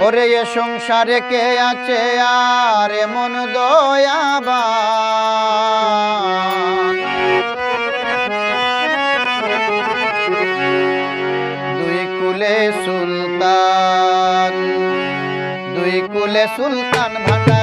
ওরে এ সংসারে কে আছে আর মন দয়াবা দুই কুলে সুলতান, দুই কুলে সুলতান ভান্ডারি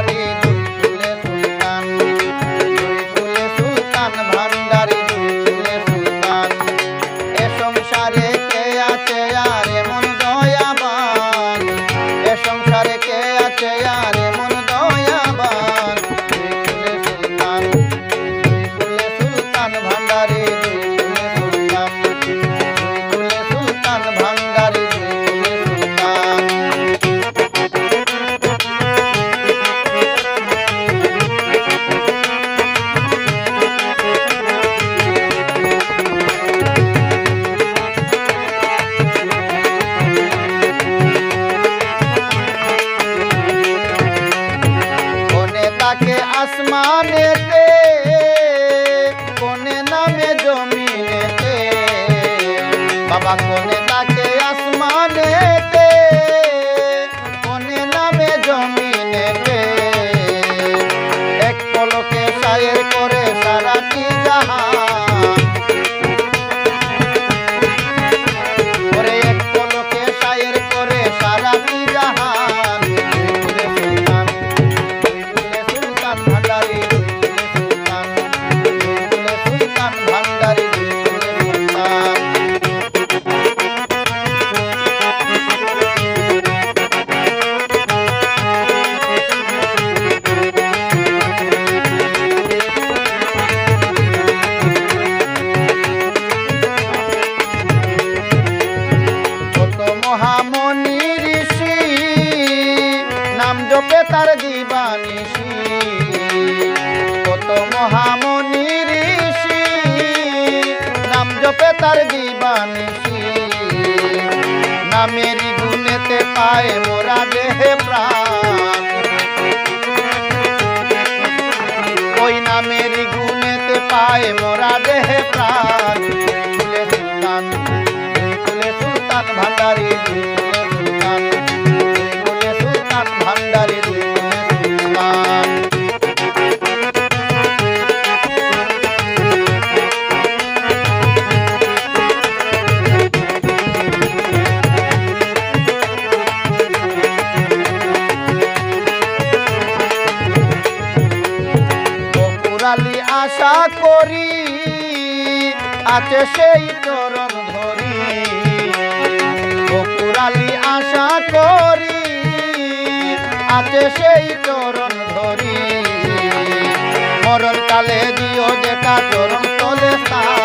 আসমানেতে কোনে নামে জমিনেতে বাবা কোনে তাকে আসমানেতে ভান্ডারি কত মহামণি ঋষি, নাম জপে তার দিবানিষি নামেরই গুণেতে পায় মোরা দেহে প্রাণ। ওই নামেরই গুণেতে পায় মোরা দেহে প্রাণ। আশা করি, আছে সেই চরণ ধরি। বকুরালি আশা করি, আছে সেই চরণ ধরি। মরণ কালে দিও যেটা চরণ তলে স্থান।